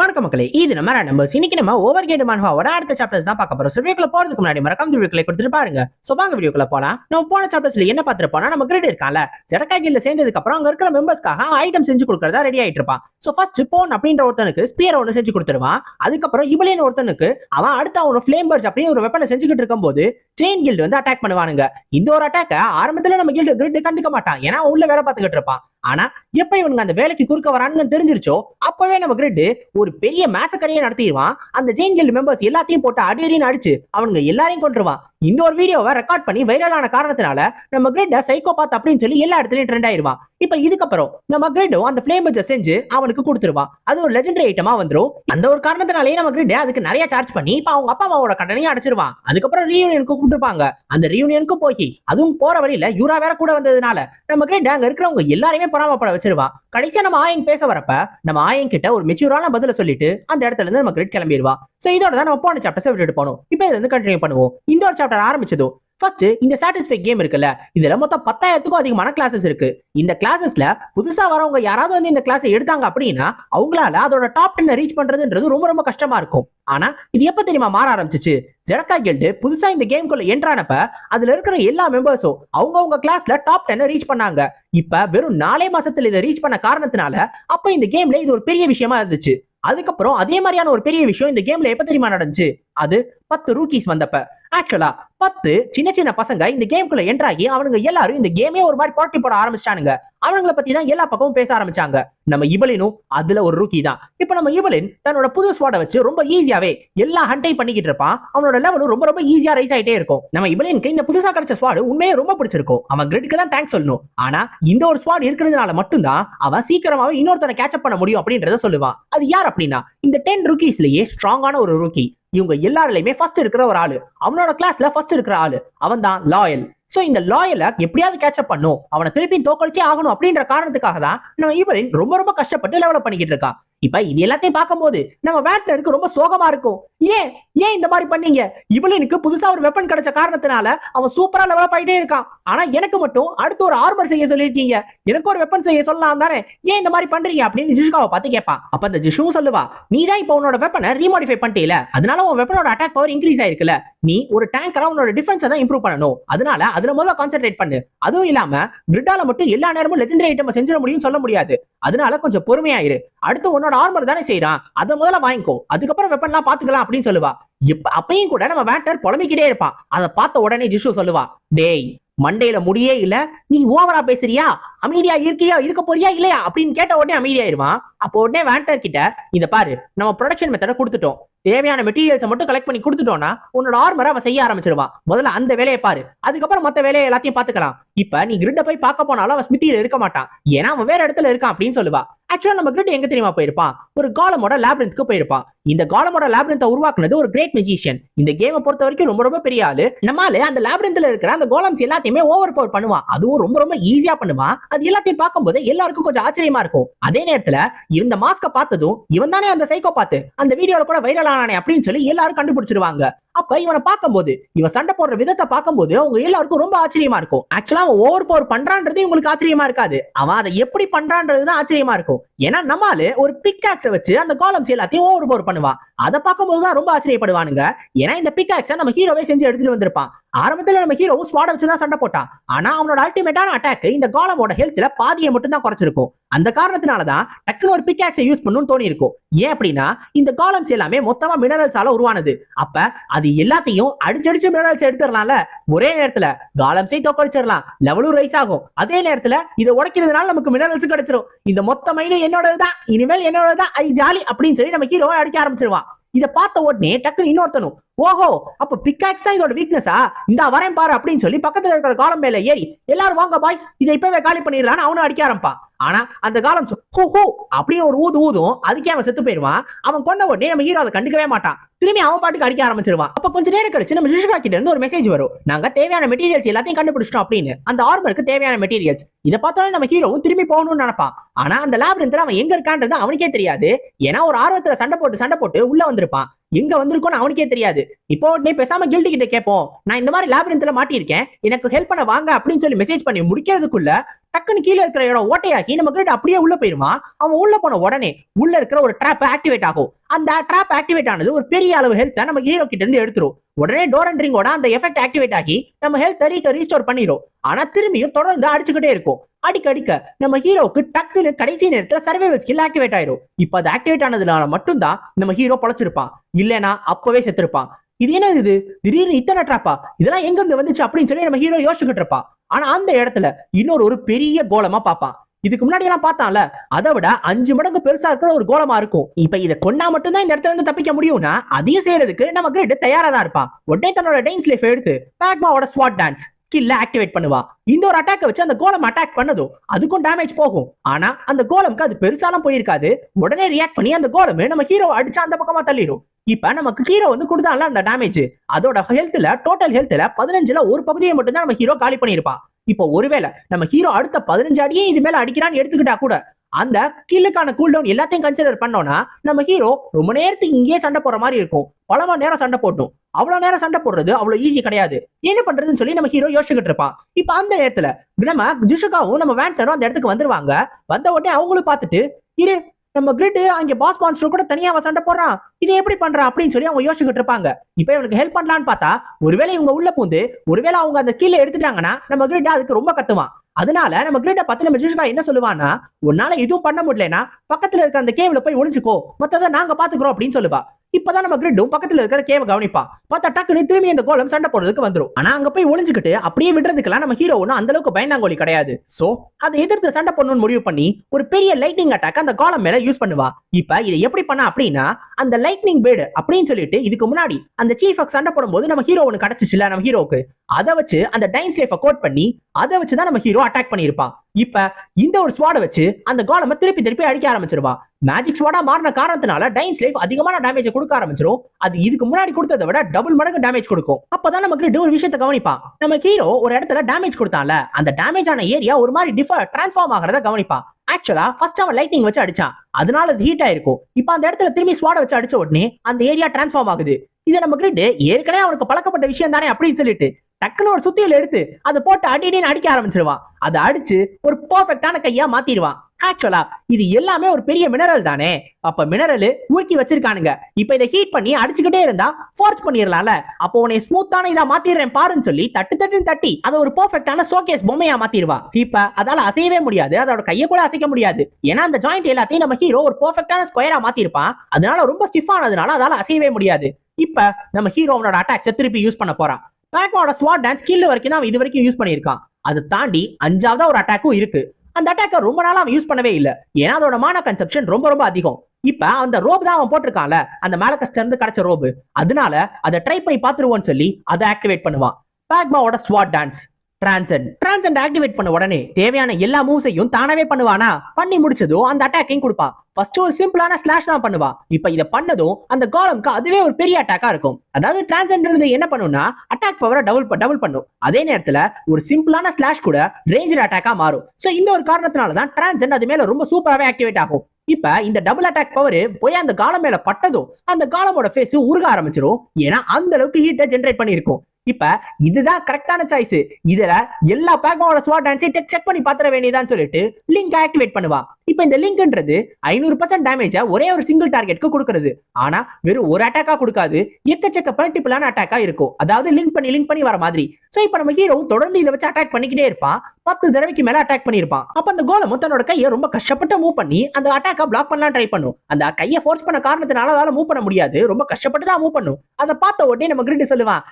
வணக்கம் மக்களே இது நம்ம நம்பர்ஸ் இன்னைக்கு நம்ம ஓவர் கேட் மன்ஹாவோட அடுத்த சாப்டர்ஸ் தான் பார்க்க போறோம். வீடியோக்குள்ள போறதுக்கு முன்னாடி மறக்காம வீடியோக்களை கொடுத்துட்டு பாருங்க. சோ வாங்க வீடியோக்குள்ள போலாம். நம்ம போன சாப்டர்ஸ்ல என்ன பார்த்திருப்போம்னா நம்ம கிரிட் இருக்கான்ல. ஜெடக்கா கில்ல சேர்ந்ததுக்கு அப்புறம் அங்க இருக்கிற மெம்பர்ஸ்க்காக ஐட்டம் செஞ்சு கொடுக்கறதா ரெடி ஆயிட்டு இருப்பான். சோ ஃபர்ஸ்ட் போன் அப்படின்ற ஒருத்தனுக்கு ஸ்பியர் ஒன்று செஞ்சு கொடுத்துருவான். அதுக்கப்புறம் இவளின் ஒருத்தனுக்கு அவன் அடுத்த அவனோட ஃபிளேம் பர்ஜ் அப்படின்னு ஒரு வெப்பனை செஞ்சுக்கிட்டு இருக்கும்போது செயின் கில்டு வந்து அட்டாக் பண்ணுவானுங்க. இந்த ஒரு அட்டாக்க ஆரம்பத்துல நம்ம கில்டு கிரிட் கண்டுக்க மாட்டான். ஏன்னா உள்ள வேலை பார்த்துக்கிட்டு இருப்பான். ஆனா எப்ப இவனுங்க அந்த வேலைக்கு குறுக்க வரானுன்னு தெரிஞ்சிருச்சோ அப்பவே நம்ம கிரிட் ஒரு பெரிய மேசக்கரையை நடத்திடுவான். அந்த ஜெயின் கில்டு மெம்பர்ஸ் எல்லாத்தையும் போட்டு அடி அடின்னு அடிச்சு அவனுங்க எல்லாரையும் கொண்டுருவான் இந்த ஒரு வீடியோவை ரெக்கார்ட் பண்ணி வைரலான காரணத்தினால நம்ம கிரிட்ட சைக்கோபாத் அப்படின்னு சொல்லி எல்லா இடத்துலயும் ட்ரெண்ட் ஆயிருவான். இப்ப இதுக்கப்புறம் நம்ம கிரிட்டும் அந்த ஃபிளேம் செஞ்சு அவனுக்கு கொடுத்துருவான். அது ஒரு லெஜெண்டரி ஐட்டமா வந்துரும். அந்த ஒரு காரணத்தினாலேயே நம்ம கிரெட் அதுக்கு நிறைய சார்ஜ் பண்ணி இப்ப அவங்க அப்பா அம்மாவோட கடனையும் அடைச்சிருவான். அதுக்கப்புறம் ரீயூனியனுக்கு கூப்பிட்டுருப்பாங்க. அந்த ரீயூனியனுக்கு போய் அதுவும் போற வழியில யூரா வேற கூட வந்ததுனால நம்ம கிரிட் அங்க இருக்கிறவங்க எல்லாரையுமே பொறாமப்பட வச்சிருவான். கடைசியா நம்ம ஆயங்க பேச வரப்ப நம்ம ஆயங்க கிட்ட ஒரு மெச்சூரான பதில சொல்லிட்டு அந்த இடத்துல இருந்து நம்ம கிரிட் கிளம்பிடுவான் சோ இதோட தான் நம்ம போன சாப்டர்ஸ் விட்டுட்டு போனோம். இப்போ இதுல இருந்து கண்டினியூ பண்ணுவோம். இந்த ஒரு சாப்டர் ஆரம்பிச்சதும் ஃபர்ஸ்ட் இந்த சாட்டிஸ்ஃபை கேம் இருக்குல்ல இதுல மொத்தம் பத்தாயிரத்துக்கும் அதிகமான கிளாஸஸ் இருக்கு. இந்த கிளாஸஸ்ல புதுசா வரவங்க யாராவது வந்து இந்த கிளாஸ் எடுத்தாங்க அப்படின்னா அவங்களால அதோட டாப் டென் ரீச் பண்றதுன்றது ரொம்ப ரொம்ப கஷ்டமா இருக்கும். ஆனா இது எப்ப தெரியுமா மாற ஆரம்பிச்சிச்சு? ஜெடக்கா கில்டு புதுசா இந்த கேம்குள்ள என்ட்ரானப்ப அதுல இருக்கிற எல்லா மெம்பர்ஸும் அவங்கவுங்க கிளாஸ்ல டாப் டென் ரீச் பண்ணாங்க. இப்ப வெறும் நாலே மாசத்துல இதை ரீச் பண்ண காரணத்தினால அப்ப இந்த கேம்ல இது ஒரு பெரிய விஷயமா இருந்துச்சு. அதுக்கப்புறம் அதே மாதிரியான ஒரு பெரிய விஷயம் இந்த கேம்ல எப்ப தெரியுமா நடந்துச்சு? அது பத்து ரூக்கீஸ் வந்தப்ப. ஆக்சுவலா பத்து சின்ன சின்ன பசங்க இந்த கேம்குள்ள என்ட்ராகி அவனுங்க எல்லாரும் இந்த கேமே ஒரு மாதிரி போட்டி போட ஆரம்பிச்சானுங்க அவங்கள பத்தி தான் எல்லா பக்கமும் பேச ஆரம்பிச்சாங்க. நம்ம இவலினும் அதுல ஒரு ரூக்கி தான். இப்ப நம்ம இவலின் தன்னோட புது ஸ்வாட வச்சு ரொம்ப ஈஸியாவே எல்லா ஹண்டையும் பண்ணிக்கிட்டு இருப்பான். அவனோட லெவலும் ரொம்ப ரொம்ப ஈஸியா ரைஸ் ஆயிட்டே இருக்கும். நம்ம இபலினுக்கு இந்த புதுசா கிடைச்ச ஸ்வாடு உண்மையே ரொம்ப பிடிச்சிருக்கும். அவன் கிரிட்க்கு தான் தேங்க்ஸ் சொல்லணும். ஆனா இந்த ஒரு ஸ்வாட் இருக்கிறதுனால மட்டும்தான் அவன் சீக்கிரமாவே இன்னொருத்தனை கேட்சப் பண்ண முடியும் அப்படின்றத சொல்லுவான். அது யார் அப்படின்னா இந்த டென் ருக்கீஸ்லயே ஸ்ட்ராங்கான ஒரு ரூக்கி இவங்க எல்லாருலயுமே ஃபர்ஸ்ட் இருக்கிற ஒரு ஆளு. அவனோட கிளாஸ்ல ஃபர்ஸ்ட் இருக்கிற ஆளு. அவன் தான் லாயல் சோ இந்த லாயல எப்படியாவது கேட்சப் பண்ணும். அவனை திருப்பி தோக்கடிச்சே ஆகணும் அப்படின்ற காரணத்துக்காக தான் நம்ம இவரின் ரொம்ப ரொம்ப கஷ்டப்பட்டு லெவலப் பண்ணிக்கிட்டு இருக்கான் இப்ப இது எல்லாத்தையும் பார்க்கும்போது நம்ம வேட்லருக்கு ரொம்ப சோகமா இருக்கும். ஏன் ஏன் இந்த மாதிரி பண்ணீங்க? இவளினுக்கு புதுசா ஒரு வெப்பன் கிடைச்ச காரணத்தினால அவன் சூப்பரா லெவலப் ஆயிட்டே இருக்கான். ஆனா எனக்கு மட்டும் அடுத்து ஒரு ஆர்மர் செய்ய சொல்லியிருக்கீங்க. எனக்கு ஒரு வெப்பன் செய்ய சொல்லலாம் தானே? ஏன் இந்த மாதிரி பண்றீங்க அப்படின்னு ஜிஷ்காவை பார்த்து கேட்பான் அப்ப அந்த ஜிஷுவும் சொல்லுவா நீ தான் இப்ப உன்னோட வெப்பனை ரீமாடிஃபை பண்ணிட்டீல. அதனால உன் வெப்பனோட அட்டாக் பவர் இன்க்ரீஸ் ஆயிருக்குல்ல நீ ஒரு டேங்கரா உன்னோட டிஃபென்ஸை தான் இம்ப்ரூவ் பண்ணணும். அதனால அதுல முதல்ல கான்சென்ட்ரேட் பண்ணு. அதுவும் இல்லாம கிரிட்டால மட்டும் எல்லா நேரமும் லெஜெண்டரி ஐட்டம் செஞ்சிட முடியும் சொல்ல முடியாது. அதனால கொஞ்சம் பொறுமையாயிரு. அடுத்து உன்னோட ஆர்மர் தானே செய்யறான் அதை முதல்ல வாங்கிக்கோ. அதுக்கப்புறம் வெப்பன்லாம் பாத்துக்கலாம் அப்படின்னு சொல்லுவா. இப்ப அப்பயும் கூட நம்ம வேட்டர் புலம்பிக்கிட்டே இருப்பான். அதை பார்த்த உடனே ஜிஷு சொல்லுவா டேய் மண்டையில முடியே இல்ல. நீ ஓவரா பேசுறியா? அமைதியா இருக்கியா? இருக்க போறியா? இல்லையா? அப்படின்னு கேட்ட உடனே அமைதியாயிருவான். அப்போ உடனே வேண்டர் கிட்ட இத பாரு நம்ம ப்ரொடக்ஷன் மெத்தட கொடுத்துட்டோம். தேவையான மெட்டீரியல்ஸை மட்டும் கலெக்ட் பண்ணி கொடுத்துட்டோம்னா உன்னோட ஆர்மரை அவன் செய்ய ஆரம்பிச்சிருவான். முதல்ல அந்த வேலையை பாரு. அதுக்கப்புறம் மத்த வேலையை எல்லாத்தையும் பாத்துக்கலாம் இப்ப நீ கிரிட்ட போய் பார்க்க போனாலும் அவன் ஸ்மித்தியில இருக்க மாட்டான். ஏன்னா அவன் வேற இடத்துல இருக்கான் அப்படின்னு சொல்லுவா. ஆக்சுவலா நம்ம கிரிட் எங்க தெரியுமா போயிருப்பான்? ஒரு காலமோட லேப்ரிந்த்க்கு போயிருப்பான். இந்த காலமோட லேப்ரந்த உருவாக்குனது ஒரு கிரேட் மெஜிஷியன் இந்த கேமை பொறுத்த வரைக்கும் ரொம்ப ரொம்ப பெரிய ஆளு. நம்மால அந்த லேப்ரன்த்ல இருக்கிற அந்த கோலம்ஸ் எல்லாத்தையுமே ஓவர் பவர் பண்ணுவான். அதுவும் ரொம்ப ரொம்ப ஈஸியா பண்ணுவான். அது எல்லாத்தையும் பார்க்கும்போது எல்லாருக்கும் கொஞ்சம் ஆச்சரியமா இருக்கும். அதே நேரத்துல இந்த மாஸ்க பார்த்ததும் இவன் தானே அந்த சைக்கோ பார்த்து அந்த வீடியோல கூட வைரல் ஆனானே அப்படின்னு சொல்லி எல்லாரும் கண்டுபிடிச்சிருவாங்க. அப்ப இவனை பார்க்கும்போது இவன் சண்டை போடுற விதத்தை பார்க்கும்போது அவங்க எல்லாருக்கும் ரொம்ப ஆச்சரியமா இருக்கும். ஆக்சுவலா அவன் ஓவர் பவர் பண்றான்றது உங்களுக்கு ஆச்சரியமா இருக்காது. அவன் அதை எப்படி பண்றான்றது தான் ஆச்சரியமா இருக்கும். ஏன்னா நம்மால ஒரு பிக்காக்ஸை வச்சு அந்த காலம்ஸ் எல்லாத்தையும் ஓவர் பவர் பண்ணுவான் அதை பார்க்கும்போது தான் ரொம்ப ஆச்சரியப்படுவானுங்க. ஏன்னா இந்த பிக்காக்ஸை நம்ம ஹீரோவே செஞ்சு எடுத்துட்டு வந்திருப்பான். ஆரம்பத்துல நம்ம ஹீரோ ஸ்வாட வச்சு தான் சண்டை போட்டான். ஆனா அவனோட அல்டிமேட்டான அட்டாக் இந்த காலமோட ஹெல்த்ல பாதியை மட்டும் தான் குறைச்சிருக்கும். அந்த காரணத்தினால தான் டக்குனு ஒரு பிக்காக்ஸை யூஸ் பண்ணணும்னு தோணி இருக்கும் ஏன் அப்படின்னா இந்த காலம்ஸ் எல்லாமே மொத்தமா மினரல்ஸால உருவானது. அப்ப அது எல்லாத்தையும் அடிச்சடிச்சு மினரல்ஸ் எடுத்துடலாம்ல. ஒரே நேரத்துல காலம்ஸையும் தோக்கடிச்சிடலாம். லெவலும் ரைஸ் ஆகும். அதே நேரத்துல இதை உடைக்கிறதுனால நமக்கு மினரல்ஸ் கிடைச்சிரும். இந்த மொத்த மைனும் என்னோடதுதான். இனிமேல் என்னோடதான் ஐ ஜாலி அப்படின்னு சொல்லி நம்ம ஹீரோ அடிக்க ஆரம்பிச்சிருவான். இதை பார்த்த உடனே டக்குனு இன்னொருத்தனும் ஓஹோ அப்ப பிக்காக்ஸ் தான் இதோட வீக்னஸா இந்த வரேன் பாரு அப்படின்னு சொல்லி பக்கத்துல இருக்கிற காலம் மேல ஏறி எல்லாரும் வாங்க பாய்ஸ் இதை இப்பவே காலி பண்ணிடலான்னு அவனும் அடிக்க ஆரம்பிப்பான். ஆனா அந்த காலம் ஹூ ஹூ அப்படின்னு ஒரு ஊது ஊதும் அதுக்கே அவன் செத்து போயிருவான் அவன் கொண்ட உடனே நம்ம ஹீரோ அதை கண்டுக்கவே மாட்டான். திரும்பி அவன் பாட்டுக்கு அடிக்க ஆரம்பிச்சிருவான். அப்ப கொஞ்சம் நேரம் கழிச்சு நம்ம ரிஷிகா கிட்ட இருந்து ஒரு மெசேஜ் வரும். நாங்க தேவையான மெட்டீரியல்ஸ் எல்லாத்தையும் கண்டுபிடிச்சிட்டோம் அப்படின்னு. அந்த ஆர்மருக்கு தேவையான மெட்டீரியல்ஸ் இதை பார்த்தாலும் நம்ம ஹீரோவும் திரும்பி போகணும்னு நினைப்பான். ஆனா அந்த லேப் அவன் எங்க இருக்கான்றது அவனுக்கே தெரியாது. ஏன்னா ஒரு ஆர்வத்துல சண்டை போட்டு சண்டை போட்டு உள்ள வந்திருப்பான். எங்க வந்திருக்கோம்னு அவனுக்கே தெரியாது. இப்போ உடனே பேசாம கில்டி கிட்ட கேட்போம் நான் இந்த மாதிரி லேப்ரின்த்ல மாட்டியிருக்கேன். எனக்கு ஹெல்ப் பண்ண வாங்க அப்படின்னு சொல்லி மெசேஜ் பண்ணி முடிக்கிறதுக்குள்ள டக்குன்னு கீழே இருக்கிற இடம் ஓட்டையாக்கி நம்ம கிரிட் அப்படியே உள்ள போயிருமா? அவன் உள்ள போன உடனே உள்ள இருக்கிற ஒரு ட்ராப் ஆக்டிவேட் ஆகும். அந்த ட்ராப் ஆக்டிவேட் ஆனது ஒரு பெரிய அளவு ஹெல்த்தை நம்ம ஹீரோ கிட்ட இருந்து எடுத்துரும். உடனே டோர் ரிங்கோட அந்த எஃபெக்ட் ஆக்டிவேட் ஆகி நம்ம ஹெல்த் ரீக்க ரீஸ்டோர் பண்ணிடும் ஆனா திரும்பியும் தொடர்ந்து அடிச்சுக்கிட்டே இருக்கும். அடிக்க அடிக்க நம்ம ஹீரோக்கு டக்குன்னு கடைசி நேரத்துல சர்வைவல் ஸ்கில் ஆக்டிவேட் ஆயிரும். இப்ப அது ஆக்டிவேட் ஆனதுனால மட்டும்தான் நம்ம ஹீரோ பொழைச்சிருப்பான். இல்லனா அப்பவே செத்துருப்பான். இது என்ன இது? திடீர்னு இத்தனை ட்ராப்பா இதெல்லாம் எங்க இருந்து வந்துச்சு அப்படின்னு சொல்லி நம்ம ஹீரோ யோசிச்சுக்கிட்டு இருப்பான். ஆனா அந்த இடத்துல இன்னொரு ஒரு பெரிய கோலமா பார்ப்பான். இதுக்கு முன்னாடி எல்லாம் பார்த்தான்ல அதை விட அஞ்சு மடங்கு பெருசா இருக்கிற ஒரு கோலமா இருக்கும். இப்ப இதை கொண்டா மட்டும்தான் இந்த இடத்துல இருந்து தப்பிக்க முடியும்னா அதையும் செய்யறதுக்கு நம்ம கிரிட் தயாரா தான் இருப்பான். உடனே தன்னோட டைன்ஸ் லைஃப் எடுத்து பேக்மாவோட ஸ்வாட் டான்ஸ் ஸ்கில்ல ஆக்டிவேட் பண்ணுவா இந்த ஒரு அட்டாக் வச்சு அந்த கோலம் அட்டாக் பண்ணதும் அதுக்கும் டேமேஜ் போகும். ஆனா அந்த கோலம்க்கு அது பெருசாலாம் போயிருக்காது. உடனே ரியாக்ட் பண்ணி அந்த கோலம் நம்ம ஹீரோ அடிச்சு அந்த பக்கமா தள்ளிடும் இப்ப நமக்கு ஹீரோ வந்து கொடுத்தான்ல அந்த டேமேஜ் அதோட ஹெல்த்ல டோட்டல் ஹெல்த்ல பதினஞ்சுல ஒரு பகுதியை மட்டும்தான் நம்ம ஹீரோ காலி பண்ணியிருப்பான் இப்போ ஒருவேளை நம்ம ஹீரோ அடுத்த பதினஞ்சு அடியே இது மேல அடிக்கிறான்னு எடுத்துக்கிட்டா கூட அந்த கீழுக்கான கூல்டவுன் எல்லாத்தையும் கன்சிடர் பண்ணோம்னா நம்ம ஹீரோ ரொம்ப நேரத்துக்கு இங்கேயே சண்டை போற மாதிரி இருக்கும். பல மணி நேரம் சண்டை போட்டோம். அவ்வளவு நேரம் சண்டை போடுறது அவ்வளவு ஈஸி கிடையாது. என்ன பண்றதுன்னு சொல்லி நம்ம ஹீரோ யோசிச்சுக்கிட்டு இருப்பான் இப்ப அந்த நேரத்துல நம்ம ஜிஷுகாவும் நம்ம வேண்டரும் அந்த இடத்துக்கு வந்துருவாங்க. வந்த உடனே அவங்களும் பார்த்துட்டு இரு நம்ம கிரிட் அங்க பாஸ் மான்ஸ்டர் கூட தனியா அவன் சண்டை போடுறான். இதை எப்படி பண்றான் அப்படின்னு சொல்லி அவங்க யோசிச்சுட்டு இருப்பாங்க. இப்ப இவனுக்கு ஹெல்ப் பண்ணலான்னு பார்த்தா ஒருவேளை இவங்க உள்ள பூந்து ஒருவேளை அவங்க அந்த கீழே எடுத்துட்டாங்கன்னா நம்ம கிரிட் அதுக்கு ரொம்ப கத்துவான். அதனால நம்ம கிரிட்ட பத்து நம்ம ஜிஷுகா என்ன சொல்லுவான்னா உன்னால எதுவும் பண்ண முடியலன்னா பக்கத்துல இருக்க அந்த கேவ்ல போய் ஒளிஞ்சுக்கோ. மத்ததை நாங்க பாத்துக்கிறோம் அப்படின்னு சொல்லுவா. இப்பதான் நம்ம கிரிட்டும் பக்கத்துல இருக்கிற கேவ கவனிப்பா. பார்த்தா டக்குனு திரும்பி அந்த கோலம் சண்டை போடுறதுக்கு வந்துடும் ஆனா அங்க போய் ஒளிஞ்சுக்கிட்டு அப்படியே விடுறதுக்கெல்லாம் நம்ம ஹீரோ ஒன்றும் அந்த அளவுக்கு பயந்தாங்கோலி கிடையாது. சோ அதை எதிர்த்து சண்டை பண்ணணும்னு முடிவு பண்ணி ஒரு பெரிய லைட்னிங் அட்டாக் அந்த கோலம் மேல யூஸ் பண்ணுவா. இப்ப இதை எப்படி பண்ணா அப்படின்னா அந்த லைட்னிங் பேடு அப்படின்னு சொல்லிட்டு இதுக்கு முன்னாடி அந்த சீஃப் சண்டை போடும்போது நம்ம ஹீரோ ஒன்று கிடைச்சிச்சுல நம்ம ஹீரோக்கு அதை வச்சு அந்த டைம் ஸ்லேஃபை கோட் பண்ணி அதை வச்சு தான் நம்ம ஹீரோ அட்டாக் பண்ணியிருப்பான். இப்ப இந்த ஒரு ஸ்வாடை வச்சு அந்த கோலமை திருப்பி திருப்பி அடிக்க ஆரம்பிச்சிருவான் மேஜிக் ஸ்வாடா மாறின காரணத்தினால டைன்ஸ் லைஃப் அதிகமான டேமேஜ் கொடுக்க ஆரம்பிச்சிரும். அது இதுக்கு முன்னாடி கொடுத்ததை விட டபுள் மடங்கு டேமேஜ் கொடுக்கும். அப்பதான் நமக்கு ஒரு விஷயத்தை கவனிப்பான். நம்ம ஹீரோ ஒரு இடத்துல டேமேஜ் கொடுத்தான்ல அந்த டேமேஜ் ஆன ஏரியா ஒரு மாதிரி டிஃபர் டிரான்ஸ்ஃபார்ம் ஆகிறத கவனிப்பான். ஆக்சுவலா ஃபர்ஸ்ட் அவன் லைட்டிங் வச்சு அடிச்சான். அதனால அது ஹீட் ஆயிருக்கும். இப்போ அந்த இடத்துல திரும்பி ஸ்வாட வச்சு அடிச்ச உடனே அந்த ஏரியா டிரான்ஸ்ஃபார்ம் ஆகுது. இது நம்ம கிரிட் ஏற்கனவே அவனுக்கு பழக்கப்பட்ட விஷயம் தானே அப்படின்னு சொல்லிட்டு டக்குன்னு ஒரு சுத்தியில் எடுத்து அதை போட்டு அடிடின்னு அடிக்க ஆரம்பிச்சிருவான். அதை அடிச்சு ஒரு பர்ஃபெக்டான கையா மாத்திடுவான். ஆக்சுவலா இது எல்லாமே ஒரு பெரிய மினரல் தானே? அப்ப மினரல் ஊக்கி வச்சிருக்கானுங்க. இப்ப இதை ஹீட் பண்ணி அடிச்சுக்கிட்டே இருந்தா ஃபோர்ஸ் பண்ணிடலாம்ல அப்போ உன்னை ஸ்மூத்தான இதா மாத்திடுறேன் பாருன்னு சொல்லி தட்டு தட்டுன்னு தட்டி அதை ஒரு பர்ஃபெக்டான ஷோகேஸ் பொம்மையா மாத்திடுவா. இப்ப அதால அசையவே முடியாது. அதோட கையை கூட அசைக்க முடியாது. ஏன்னா அந்த ஜாயிண்ட் எல்லாத்தையும் நம்ம ஹீரோ ஒரு பர்ஃபெக்டான ஸ்கொயரா மாத்திருப்பான். அதனால ரொம்ப ஸ்டிஃப் ஆனதுனால அதால அசையவே முடியாது. இப்ப நம்ம ஹீரோ அவனோட அட்டாக்ஸை திருப்பி யூஸ் பண்ண போறான். பேக்மாவோட ஸ்வாட் டான்ஸ் கீழ வரைக்கும் தான் இது வரைக்கும் யூஸ் பண்ணியிருக்கான். அதை தாண்டி அஞ்சாவதா ஒரு அட்டாக்கும் இருக்கு. அந்த அட்டாக்கை ரொம்ப நாளா அவன் யூஸ் பண்ணவே இல்லை. ஏன்னா அதோட மான கன்செப்ஷன் ரொம்ப ரொம்ப அதிகம். இப்ப அந்த ரோப் தான் அவன் போட்டிருக்கான்ல அந்த மேலகஸ்ட்ல இருந்து கிடைச்ச ரோபு அதனால அதை ட்ரை பண்ணி பாத்துருவோம்னு சொல்லி அதை ஆக்டிவேட் பண்ணுவான். பேக்மாவோட ஸ்வாட் டான்ஸ் டிரான்சன் டிரான்சன் ஆக்டிவேட் பண்ண உடனே தேவையான எல்லா மூவ்ஸையும் தானாவே பண்ணுவானா? பண்ணி முடிச்சதும் அந்த அட்டாக்கையும் கொடுப்பா. ஃபர்ஸ்ட் ஒரு சிம்பிளான ஸ்லாஷ் தான் பண்ணுவா. இப்ப இதை பண்ணதும் அந்த காலம்க்கு அதுவே ஒரு பெரிய அட்டாக்கா இருக்கும். அதாவது டிரான்சன்றது என்ன பண்ணும்னா அட்டாக் பவரை டபுள் டபுள் பண்ணும். அதே நேரத்துல ஒரு சிம்பிளான ஸ்லாஷ் கூட ரேஞ்சர் அட்டாக்கா மாறும். சோ இந்த ஒரு காரணத்தினால தான் டிரான்சன் அது மேல ரொம்ப சூப்பராகவே ஆக்டிவேட் ஆகும். இப்ப இந்த டபுள் அட்டாக் பவர் போய் அந்த காலம் மேல பட்டதும் அந்த காலமோட ஃபேஸ் உருக ஆரம்பிச்சிடும் ஏன்னா அந்த அளவுக்கு ஹீட்டை ஜென்ரேட் பண்ணியிருக்கும். இப்ப இதுதான் கரெக்டான சாய்ஸ் இதுல எல்லா பேக்கோட ஸ்வாட் டான்ஸையும் செக் பண்ணி பாத்திர வேண்டியதான்னு சொல்லிட்டு லிங்க் ஆக்டிவேட் பண்ணுவா இப்ப இந்த லிங்க்ன்றது ஐநூறு பர்சன்ட் டேமேஜ ஒரே ஒரு சிங்கிள் டார்கெட்க்கு கொடுக்கறது. ஆனா வெறும் ஒரு அட்டாக்கா கொடுக்காது. எக்கச்சக்க மல்டிபிளான அட்டாக்கா இருக்கும். அதாவது லிங்க் பண்ணி லிங்க் பண்ணி வர மாதிரி. சோ இப்ப நம்ம ஹீரோ தொடர்ந்து இதை வச்சு அட்டாக் பண்ணிக்கிட்டே இருப்பான். பத்து தடவைக்கு மேல அட்டாக் பண்ணிருப்பான் அப்ப அந்த கோலமும் தன்னோட கையை ரொம்ப கஷ்டப்பட்டு மூவ் பண்ணி அந்த அட்டாக்கா பிளாக் பண்ணலாம் ட்ரை பண்ணும். அந்த கையை ஃபோர்ஸ் பண்ண காரணத்தினால அதால மூவ் பண்ண முடியாது. ரொம்ப கஷ்டப்பட்டு தான் மூவ் பண்ணும். அதை பார்த்த உடனே நம்ம கிரிட்டு சொல்லுவான்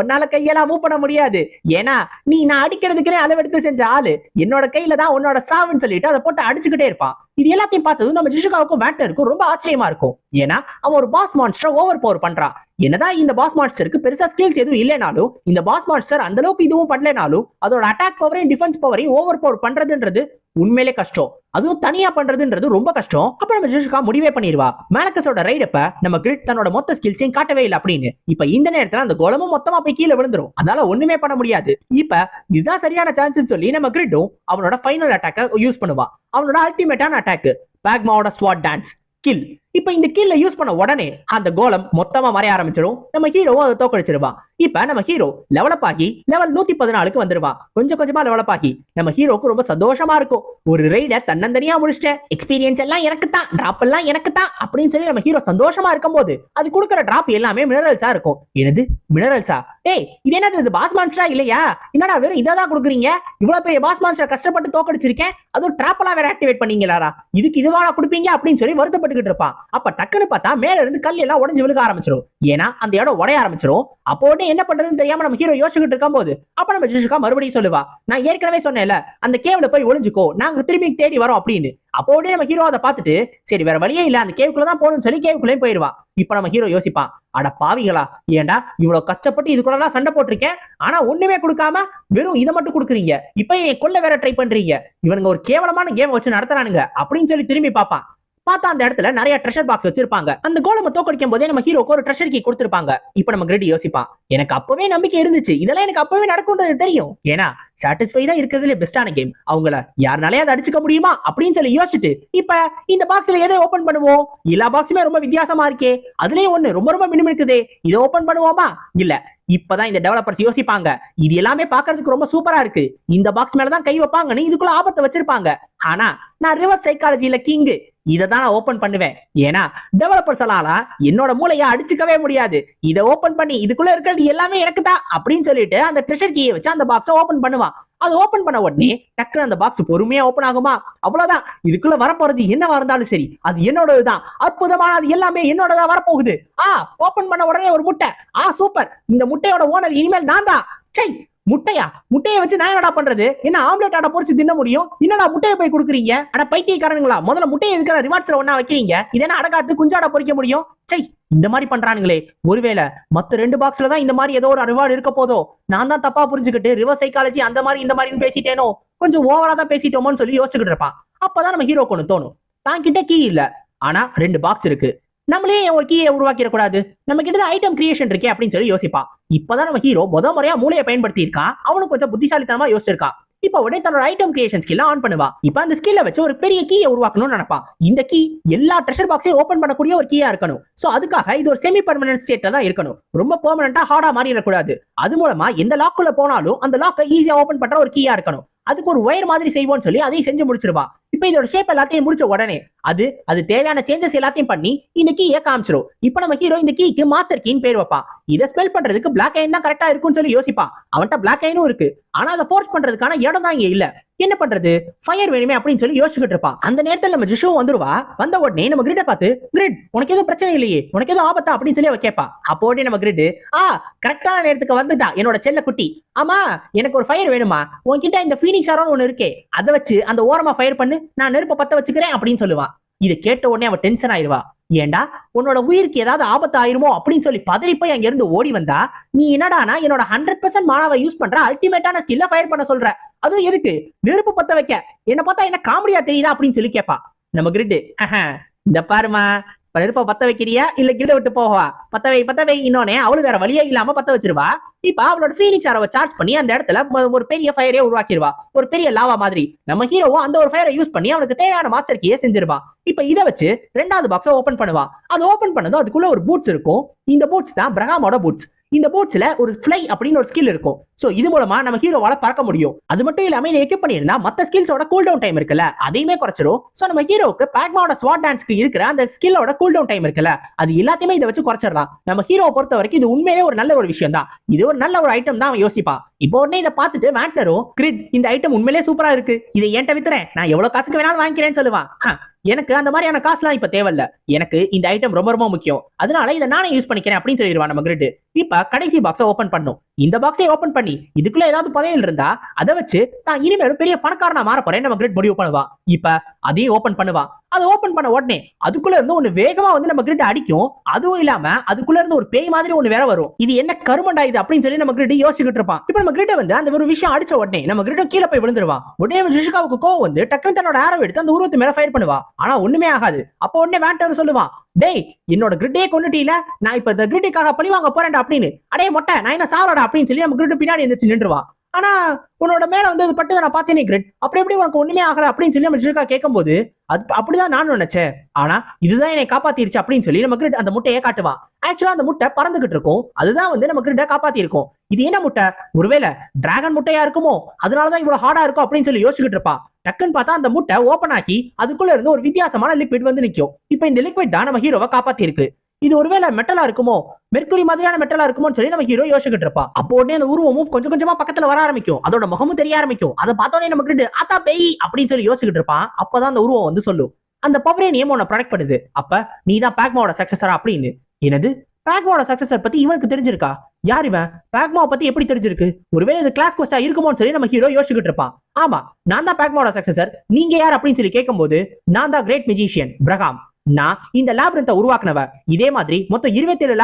உன்னால கையெல்லாம் மூவ் பண்ண முடியாது. ஏன்னா நீ நான் அடிக்கிறதுக்குனே அளவெடுத்து செஞ்ச ஆளு. என்னோட கையில தான் உன்னோட சாவுன்னு சொல்லிட்டு அதை போட்டு அடிச்சுக்கிட்டே இருப்பான். இது எல்லாத்தையும் பார்த்ததும் நம்ம ஜிஷுகாவுக்கும் வேட்டருக்கும் ரொம்ப ஆச்சரியமா இருக்கும். ஏன்னா அவன் ஒரு பாஸ் மான்ஸ்டர் ஓவர் பவர் பண்றான் என்னதான் இந்த பாஸ் மான்ஸ்டருக்கு பெருசா ஸ்கில்ஸ் எதுவும் இல்லைனாலும் இந்த பாஸ் மான்ஸ்டர் அந்த அளவுக்கு இதுவும் பண்ணலைனாலும் அதோட அட்டாக் பவரையும் டிஃபென்ஸ் பவரையும் ஓவர் பவர் பண்றதுன்றது உண்மையிலே கஷ்டம். அதுவும் தனியா பண்றதுன்றது ரொம்ப கஷ்டம். அப்ப நம்ம ஜெஷிகா முடிவே பண்ணிடுவா. மேலக்கஸோட ரைடப்ப நம்ம கிரிட் தன்னோட மொத்த ஸ்கில்ஸையும் காட்டவே இல்லை அப்படின்னு. இப்ப இந்த நேரத்துல அந்த கோலமும் மொத்தமா போய் கீழே விழுந்துரும். அதனால ஒண்ணுமே பண்ண முடியாது. இப்ப இதுதான் சரியான சான்ஸ் சொல்லி நம்ம கிரிட்டும் அவனோட ஃபைனல் அட்டாக்க யூஸ் பண்ணுவா. அவனோட அல்டிமேட்டான அட்டாக் பேக்மாவோட ஸ்வாட் டான்ஸ் கில் இப்ப இந்த கீழ யூஸ் பண்ண உடனே அந்த கோலம் மொத்தமா மறைய ஆரம்பிச்சிடும். நம்ம ஹீரோவும் அதை தோக்கடிச்சிருவான் இப்ப நம்ம ஹீரோ லெவலப் ஆகி லெவல் நூத்தி பதினாலுக்கு வந்துருவான் கொஞ்சம் கொஞ்சமா லெவலப் ஆகி நம்ம ஹீரோக்கு ரொம்ப சந்தோஷமா இருக்கும். ஒரு ரைட தன்னந்தனியா முடிச்சிட்டேன் எக்ஸ்பீரியன்ஸ் எல்லாம் எனக்கு தான் டிராப் எல்லாம் எனக்கு தான் அப்படின்னு சொல்லி நம்ம ஹீரோ சந்தோஷமா இருக்கும்போது அது கொடுக்குற டிராப் எல்லாமே மினரல்ஸா இருக்கும். எனது மினரல்ஸா ஏய் இது என்னது? இது பாஸ் மான்ஸ்டரா இல்லையா? என்னடா வெறும் இதை தான் கொடுக்குறீங்க? இவ்வளவு பெரிய பாஸ் மான்ஸ்டர் கஷ்டப்பட்டு தோக்கடிச்சிருக்கேன். அதுவும் ட்ராப் எல்லாம் வேற ஆக்டிவேட் பண்ணீங்களாடா? இதுக்கு இதுவா கொடுப்பீங்க அப்படின்னு சொல்லி வருத்தப்பட்டுக்கிட்டு இருப்பான். அப்ப டக்குன்னு பார்த்தா மேல இருந்து கல் எல்லாம் உடஞ்சு விழுக ஆரம்பிச்சிடும் ஏன்னா அந்த இடம் உடைய ஆரம்பிச்சிடும் அப்போ உடனே என்ன பண்றதுன்னு தெரியாம நம்ம ஹீரோ யோசிச்சுட்டு இருக்கும் போது அப்ப நம்ம ஜிஷுகா மறுபடியும் சொல்லுவா நான் ஏற்கனவே சொன்னேன்ல அந்த கேவ்ல போய் ஒளிஞ்சுக்கோ நாங்க திரும்பி தேடி வரோம் அப்படின்னு. அப்போ உடனே நம்ம ஹீரோ அதை பார்த்துட்டு சரி வேற வழியே இல்ல அந்த கேவுக்குள்ள தான் போகணும்னு சொல்லி கேவுக்குள்ளே போயிருவா. இப்ப நம்ம ஹீரோ யோசிப்பான் அட பாவிகளா ஏன்டா இவ்வளவு கஷ்டப்பட்டு இது கூட சண்டை போட்டிருக்கேன்? ஆனா ஒண்ணுமே கொடுக்காம வெறும் இதை மட்டும் கொடுக்குறீங்க. இப்ப என் கொள்ள வேற ட்ரை பண்றீங்க. இவனுங்க ஒரு கேவலமான கேம் வச்சு நடத்துறானுங்க அப்படின்னு சொல்லி திரும்பி பார்ப்பான். பார்த்தா அந்த இடத்துல நிறைய ட்ரெஷர் பாக்ஸ் வச்சிருப்பாங்க. அந்த கோலமை தோக்கடிக்கும் போதே நம்ம ஹீரோக்கு ஒரு ட்ரெஷர் கீ கொடுத்திருப்பாங்க. இப்ப நம்ம கிரெடி யோசிப்பான். எனக்கு அப்பவே நம்பிக்கை இருந்துச்சு. இதெல்லாம் எனக்கு அப்பவே நடக்கும்ன்றது தெரியும். ஏன்னா சாட்டிஸ்ஃபை தான் இருக்கிறதுல பெஸ்டான கேம் அவங்கள யாருனாலே அதை அடிச்சுக்க முடியுமா? அப்படின்னு சொல்லி யோசிச்சுட்டு இப்ப இந்த பாக்ஸ்ல எதை ஓபன் பண்ணுவோம்? எல்லா பாக்ஸுமே ரொம்ப வித்தியாசமா இருக்கே. அதுலயும் ஒண்ணு ரொம்ப ரொம்ப மினிமம் இருக்குதே. இதை ஓபன் பண்ணுவோமா? இல்ல. இப்பதான் இந்த டெவலப்பர்ஸ் யோசிப்பாங்க. இது எல்லாமே பாக்குறதுக்கு ரொம்ப சூப்பரா இருக்கு. இந்த பாக்ஸ் மேலதான் கை வைப்பாங்கன்னு இதுக்குள்ள ஆபத்தை வச்சிருப்பாங்க. ஆனா நான் ரிவர்ஸ் சைக்காலஜில கிங்கு இதை தான் நான் ஓபன் பண்ணுவேன். ஏன்னா டெவலப்பர்ஸ் எல்லாம் என்னோட மூளையை அடிச்சுக்கவே முடியாது. இதை ஓபன் பண்ணி இதுக்குள்ள இருக்கிறது எல்லாமே எனக்கு தான் அப்படின்னு சொல்லிட்டு அந்த ட்ரெஷர் கீயை வச்சு அந்த பாக்ஸை ஓபன் பண்ணுவான். அது ஓபன் பண்ண உடனே டக்குனு அந்த பாக்ஸ் பொறுமையா ஓபன் ஆகுமா? அவ்வளவுதான். இதுக்குள்ள வரப்போறது என்னவா இருந்தாலும் சரி அது என்னோடதுதான். அற்புதமான அது எல்லாமே என்னோடதான் வரப்போகுது. ஆ ஓபன் பண்ண உடனே ஒரு முட்டை. ஆ சூப்பர் இந்த முட்டையோட ஓனர் இனிமேல் நான் தான் சை முட்டையா? முட்டையை வச்சு நான் என்னடா பண்றது? என்ன ஆம்லெட் ஆட பொரிச்சு தின்ன முடியும்? என்னடா முட்டையை போய் கொடுக்குறீங்க? அட பைத்தியக்காரனுங்களா? முதல்ல முட்டையை இருக்கிற ரிவார்ட்ஸ்ல ஒன்னா வைக்கிறீங்க? இதென்ன அடகாத்து குஞ்சாட பொறிக்க முடியும்? சை இந்த மாதிரி பண்றானுங்களே. ஒருவேளை மத்த ரெண்டு பாக்ஸ்ல தான் இந்த மாதிரி ஏதோ ஒரு ரிவார்டு இருக்க போதோ? நான் தான் தப்பா புரிஞ்சுக்கிட்டு ரிவர்ஸ் சைக்காலஜி அந்த மாதிரி இந்த மாதிரின்னு பேசிட்டேனோ? கொஞ்சம் ஓவரா தான் பேசிட்டோமோன்னு சொல்லி யோசிச்சுக்கிட்டு இருப்பான். அப்பதான் நம்ம ஹீரோ கொண்டு தோணும். தான் கிட்ட கீ இல்ல. ஆனா ரெண்டு பாக்ஸ் இருக்கு. நம்மளே ஒரு கீயை உருவாக்கிடக்கூடாது. நம்ம கிட்ட ஐட்டம் கிரியேஷன் இருக்கே அப்படின்னு சொல்லி யோசிப்பான். இப்பதான் நம்ம ஹீரோ முத முறையா மூளையை பயன்படுத்தி இருக்கான் அவனுக்கு கொஞ்சம் புத்திசாலித்தனமா யோசிச்சிருக்கான் இப்ப உடனே தன்னோட ஐட்டம் கிரியேஷன் ஸ்கில்ல ஆன் பண்ணுவா. இப்ப அந்த ஸ்கில்ல வச்சு ஒரு பெரிய கீயை உருவாக்கணும்னு நினைப்பா. இந்த கீ எல்லா ட்ரெஷர் பாக்ஸையும் ஓபன் பண்ணக்கூடிய ஒரு கீயா இருக்கணும். சோ அதுக்காக இது ஒரு செமி பர்மனன்ட் ஸ்டேட்ல தான் இருக்கணும். ரொம்ப பெர்மனண்டா ஹார்டா மாறிடக்கூடாது. அது மூலமா எந்த லாக்குள்ள போனாலும் அந்த லாக்கை ஈஸியா ஓபன் பண்ற ஒரு கீயா இருக்கணும். அதுக்கு ஒரு ஒயர் மாதிரி செய்வோம்னு சொல்லி அதையும் செஞ்சு முடிச்சிருவா. இப்ப இதோட ஷேப் எல்லாத்தையும் முடிச்ச உடனே அது அது தேவையான சேஞ்சஸ் எல்லாத்தையும் பண்ணி இந்த கீயை காமிச்சிரும். இப்ப நம்ம ஹீரோ இந்த கீக்கு மாஸ்டர் கீன்னு பேர் வைப்பான் இதை ஸ்பெல் பண்றதுக்கு பிளாக் ஐன் தான் கரெக்டா இருக்கும்னு சொல்லி யோசிப்பான் அவன்கிட்ட பிளாக் ஐனும் இருக்கு. ஆனா அதை ஃபோர்ஸ் பண்றதுக்கான இடம் தான் இங்க இல்ல. என்ன பண்றது? ஃபயர் வேணுமே அப்படின்னு சொல்லி யோசிச்சுக்கிட்டு இருப்பான் அந்த நேரத்துல நம்ம ஜிஷு வந்துருவா. வந்த உடனே நம்ம கிரிட பார்த்து கிரிட் உனக்கு எதுவும் பிரச்சனை இல்லையே. உனக்கு எதுவும் ஆபத்தா? அப்படின்னு சொல்லி அவ கேட்பா அப்போ நம்ம கிரிட் ஆ கரெக்டான நேரத்துக்கு வந்துட்டா என்னோட செல்ல குட்டி. ஆமா எனக்கு ஒரு ஃபயர் வேணுமா? உன்கிட்ட இந்த ஃபீனிக்ஸ் ஆரோன்னு ஒன்று இருக்கே. அதை வச்சு அந்த ஓரமா ஃபயர் பண்ணு. நான் நெருப்பை பத்த வச்சுக்கிறேன் அப்படின்னு சொல்லுவான் இதை கேட்ட உடனே அவ டென்ஷன் ஆயிருவா ஏண்டா? உன்னோட உயிருக்கு ஏதாவது ஆபத்து ஆயிருமோ அப்படின்னு சொல்லி பதறி போய் அங்க இருந்து ஓடி வந்தா நீ என்னடானா என்னோட ஹண்ட்ரட் பர்சன்ட் மாணவ யூஸ் பண்ற? அல்டிமேட்டான ஸ்கில்ல ஃபயர் பண்ண சொல்ற. அதுவும் எதுக்கு? நெருப்பு பத்த வைக்க. என்ன பார்த்தா என்ன காமெடியா தெரியுதா அப்படின்னு சொல்லி கேப்பா. நம்ம கிரிட்டு இந்த பாருமா நெருப்ப பத்த வைக்கிறியா? இல்ல கிட்ட விட்டு போவா பத்த வை பத்த வை இன்னொன்னே அவளு வேற வழியே இல்லாம பத்த வச்சிருவா. இப்ப அவளோட ஃபீனிக்ஸ் அரவை சார்ஜ் பண்ணி அந்த இடத்துல ஒரு பெரிய ஃபயரே உருவாக்கிடுவா ஒரு பெரிய லாவா மாதிரி. நம்ம ஹீரோவும் அந்த ஒரு ஃபயரை யூஸ் பண்ணி அவனுக்கு தேவையான மாஸ்டர் கீயை செஞ்சிருவா. இப்ப இதை வச்சு ரெண்டாவது பாக்ஸை ஓபன் பண்ணுவா. அது ஓபன் பண்ணதும் அதுக்குள்ள ஒரு பூட்ஸ் இருக்கும். இந்த பூட்ஸ் தான் பிரகாமோட பூட்ஸ் இந்த போட்ஸ்ல ஒரு ஃப்ளை அப்படின்னு ஒரு ஸ்கில் இருக்கும். சோ இது மூலமா நம்ம ஹீரோவால பறக்க முடியும். அது மட்டும் இல்லாம இதை எக்யூப் பண்ணியிருந்தா மத்த ஸ்கில்ஸோட கூல் டவுன் டைம் இருக்குல்ல அதையுமே குறைச்சிரும். சோ நம்ம ஹீரோவுக்கு பேக்மாவோட ஸ்வாட் டான்ஸ்க்கு இருக்கிற அந்த ஸ்கில்லோட கூல் டவுன் டைம் இருக்குல்ல அது எல்லாத்தையுமே இதை வச்சு குறைச்சிடலாம். நம்ம ஹீரோவை பொறுத்த வரைக்கும் இது உண்மையிலே ஒரு நல்ல ஒரு விஷயம் தான். இது ஒரு நல்ல ஒரு ஐட்டம் தான் அவன் யோசிப்பான் இப்போ உடனே இதை பார்த்துட்டு வேண்டரும் கிரிட் இந்த ஐட்டம் உண்மையிலே சூப்பரா இருக்கு. இதை என்கிட்ட வித்துறேன். நான் எவ்வளவு காசுக்கு வேணாலும் வாங்கிக்கிறேன்னு சொல்லுவான். எனக்கு அந்த மாதிரியான காசுலாம் இப்ப தேவையில்ல. எனக்கு இந்த ஐட்டம் ரொம்ப ரொம்ப முக்கியம். அதனால இதை நானே யூஸ் பண்ணிக்கிறேன் அப்படின்னு சொல்லிடுவான் நம்ம கிரிட் இப்ப கடைசி பாக்ஸை ஓப்பன் பண்ணும் இந்த பாக்ஸை ஓபன் பண்ணி இதுக்குள்ள ஏதாவது புதையல் இருந்தா அதை வச்சு தான் இனிமேல் பெரிய பணக்காரனா மாற போறேன். நம்ம கிரிட் முடிவு பண்ணுவா. இப்ப அதையும் ஓபன் பண்ணுவா. அதை ஓபன் பண்ண உடனே அதுக்குள்ள இருந்து ஒண்ணு வேகமா வந்து நம்ம கிரிட் அடிக்கும். அதுவும் இல்லாம அதுக்குள்ள இருந்து ஒரு பேய் மாதிரி ஒண்ணு வேற வரும். இது என்ன கருமண்டா இது அப்படின்னு சொல்லி நம்ம கிரிட் யோசிச்சுட்டு இருப்பான். இப்ப நம்ம கிரிட்ட வந்து அந்த ஒரு விஷயம் அடிச்ச உடனே நம்ம கிரிட்ட கீழே போய் விழுந்துருவான். உடனே நம்ம ஜிஷிகாவுக்கு கோவம் வந்து டக்குனு தன்னோட ஆரோ எடுத்து அந்த உருவத்து மேல ஃபயர் பண்ணுவா. ஆனா ஒண்ணுமே ஆகாது. அப்போ உடனே வேண்டாம் சொல்லுவான். டேய் என்னோட கிரிட்டே கொண்டுட்டீல நான் இப்ப இந்த கிரிட்டுக்காக பழி வாங்க போறேன்டா அப்படின்னு. அடே மொட்டை நான் என்ன சாவறடா அப்படின்னு சொல்லி நம்ம கிரிட்டு பின்னாடி எந்திரிச்சு நின்றுவா. ஆனா உன்னோட மேல வந்து அது பட்டு நான் பார்த்தேனே கிரிட் அப்புறம் எப்படி உனக்கு ஒண்ணுமே ஆகல அப்படின்னு சொல்லி நம்ம ஜிஷிகா கேட்கும்போது அது அப்படிதான் நான் நினைச்சேன். ஆனா இதுதான் என்னை காப்பாத்திருச்சு அப்படின்னு சொல்லி நம்ம கிரிட் அந்த முட்டையை காட்டுவா. ஆக்சுவலா அந்த முட்டை பறந்துகிட்டு இருக்கும். அதுதான் வந்து நம்ம கிரிட்ட காப்பாத்தி இருக்கும் இது என்ன முட்டை? ஒருவேளை டிராகன் முட்டையா இருக்குமோ? அதனாலதான் இவ்வளவு ஹார்டா இருக்கும் அப்படின்னு சொல்லி யோசிச்சுக்கிட்டு இருப்பா. டக்குன்னு பார்த்தா அந்த முட்டை ஓபன் ஆக்கி அதுக்குள்ள இருந்து ஒரு வித்தியாசமான லிக்விட் வந்து நிக்கும். இப்போ இந்த லிக்விட் தான் நம்ம ஹீரோவை காப்பாத்திருக்கு இது ஒருவேளை மெட்டலா இருக்குமோ? மெர்க்குரி மாதிரியான மெட்டலா இருக்குமோன்னு சொல்லி நம்ம ஹீரோ யோசிக்கிட்டு இருப்பா அப்போ உடனே அந்த உருவமும் கொஞ்சம் கொஞ்சமா பக்கத்துல வர ஆரம்பிக்கும். அதோட முகமும் தெரிய ஆரம்பிக்கும். அதை பார்த்தோன்னே நமக்கு கிட்ட ஆத்தா பேய் அப்படின்னு சொல்லி யோசிக்கிட்டு இருப்பான். அப்பதான் அந்த உருவம் வந்து சொல்லும். அந்த பவரேனியம் உன்னை ப்ரொடக்ட் பண்ணுது. அப்ப நீ தான் பேக்மாவோட சக்சஸரா அப்படின்னு. எனது பேக்மாவோட சக்சஸர் பத்தி இவனுக்கு தெரிஞ்சிருக்கா? யார் இவன்? பேக்மாவை பத்தி எப்படி தெரிஞ்சிருக்கு? ஒருவேளை இது கிளாஸ் கோஸ்டா இருக்குமோன்னு சொல்லி நம்ம ஹீரோ யோசிச்சுக்கிட்டு இருப்பான். ஆமா நான் தான் பேக்மாவோட சக்சஸர் நீங்க யார் அப்படின்னு சொல்லி கேட்கும்போது நான் தான் கிரேட் மெஜிஷியன் பிரகாம். நான் இந்த லேப்ரின்த்தை உருவாக்குனவ இதே மாதிரி மொத்தம் இருபத்தி ஏழு